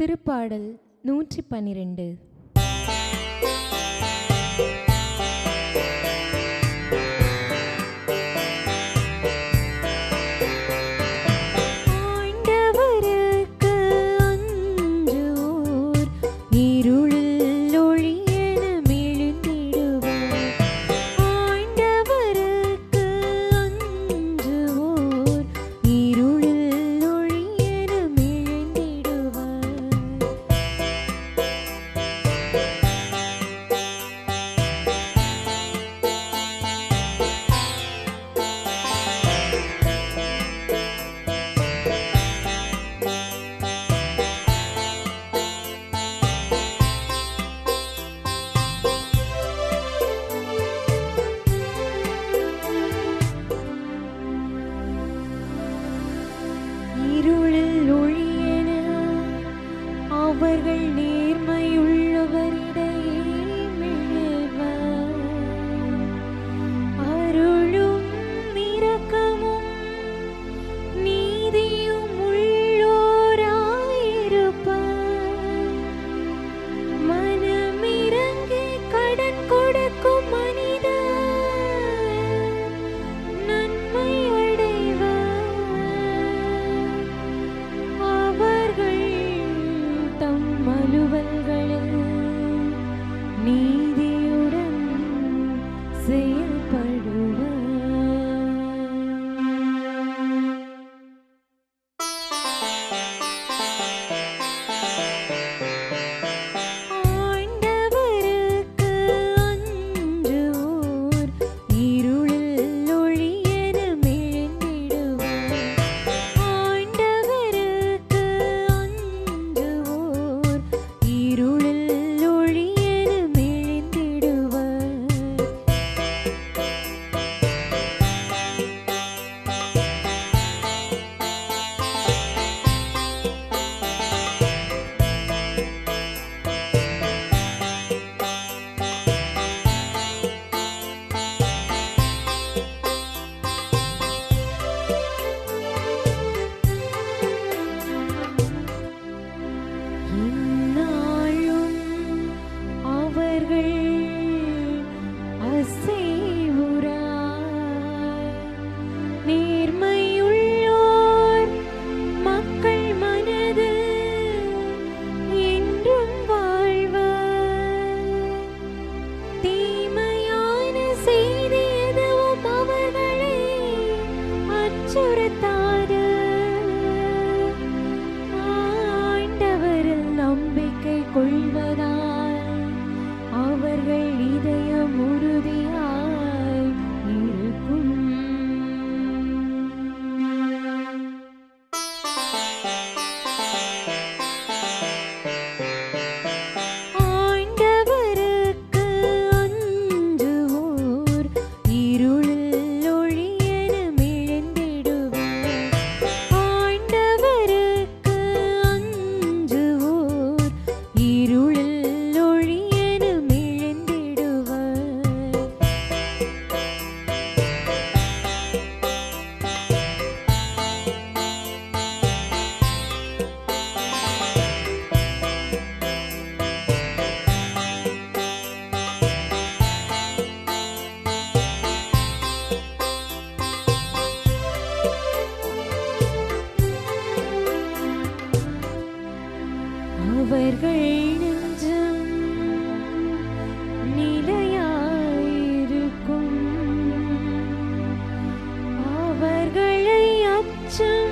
திருப்பாடல் நூற்றி பன்னிரெண்டு. அவர்கள் நேர்மையுள்ளோர் அவர்கள் நெஞ்சம் நிலையாயிருக்கும். அவர்களை அச்சம்